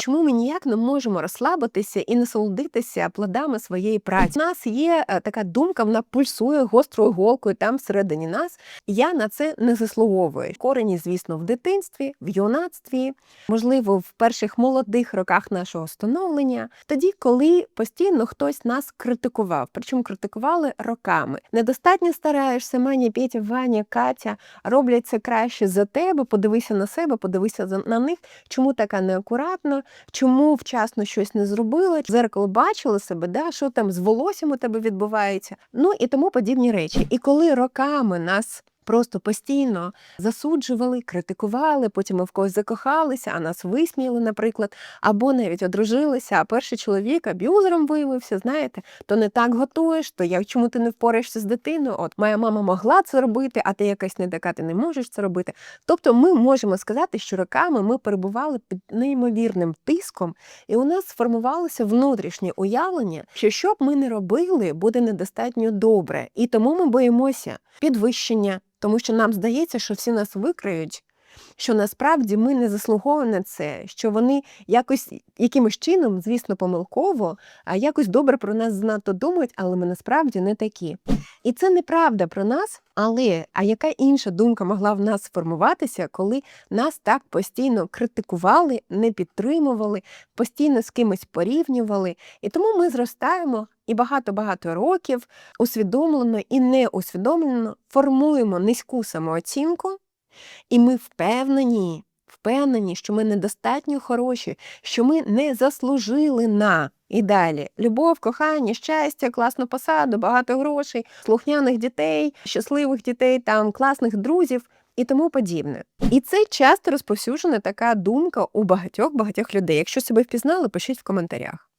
Чому ми ніяк не можемо розслабитися і насолодитися плодами своєї праці? У нас є е, така думка, вона пульсує гострою голкою там всередині нас. Я на це не заслуговую. Корені, звісно, в дитинстві, в юнацтві, можливо, в перших молодих роках нашого становлення, тоді, коли постійно хтось нас критикував, причому критикували роками. Недостатньо стараєшся, Маня, Петя, Ваня, Катя роблять це краще за тебе. Подивися на себе, подивися на них. Чому така неакуратна? Чому вчасно щось не зробила? Зеркало бачила себе, да? що там з волоссям у тебе відбувається? Ну і тому подібні речі. І коли роками нас. Просто постійно засуджували, критикували, потім ми в когось закохалися, а нас висміяли, наприклад, або навіть одружилися, а перший чоловік аб'юзером виявився, знаєте, то не так готуєш, то як чому ти не впораєшся з дитиною? От моя мама могла це робити, а ти якась не така, ти не можеш це робити. Тобто ми можемо сказати, що роками ми перебували під неймовірним тиском, і у нас сформувалося внутрішнє уявлення, що що б ми не робили, буде недостатньо добре. І тому ми боїмося підвищення, тому що нам здається, що всі нас викриють. Що насправді ми не заслуговуємо на це, що вони якось якимось чином, звісно, помилково, а якось добре про нас занадто думають, але ми насправді не такі. І це неправда про нас, але а яка інша думка могла в нас сформуватися, коли нас так постійно критикували, не підтримували, постійно з кимось порівнювали. І тому ми зростаємо і багато-багато років усвідомлено і неусвідомлено формуємо низьку самооцінку, і ми впевнені, впевнені, що ми недостатньо хороші, що ми не заслужили на. І далі любов, кохання, щастя, класну посаду, багато грошей, слухняних дітей, щасливих дітей, там класних друзів і тому подібне. І це часто розповсюджена така думка у багатьох багатьох людей. Якщо себе впізнали, пишіть в коментарях.